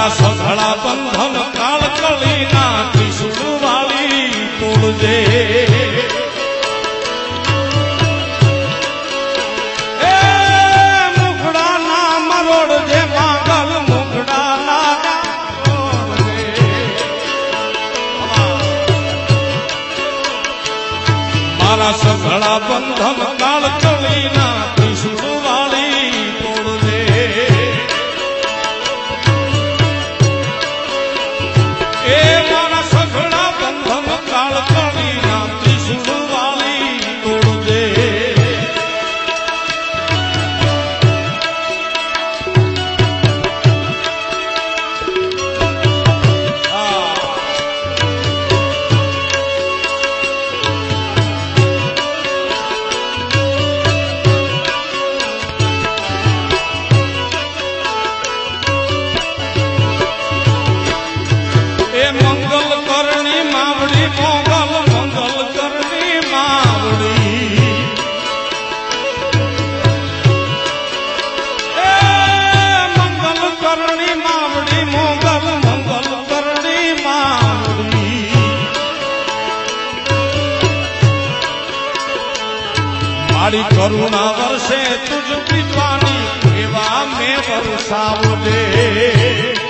તારા સધળા બંધન કાળ કળી ના ત્રિશુળ વાળી તોડજે સઘળા બંધન કાળ કળી ના મારી કરુણા વર્ષે તુજ પીવાની એવા મેં વરસાવો દે.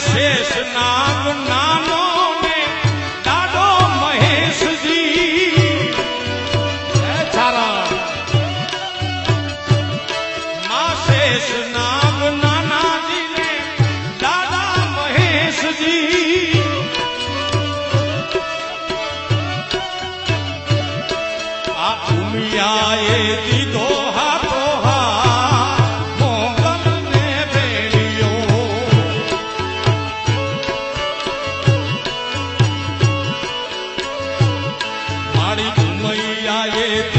શેષ નાગ નાનો ને દાડો મહેશજી સારા મા શેષ નાગ மாணி உம்மையாயே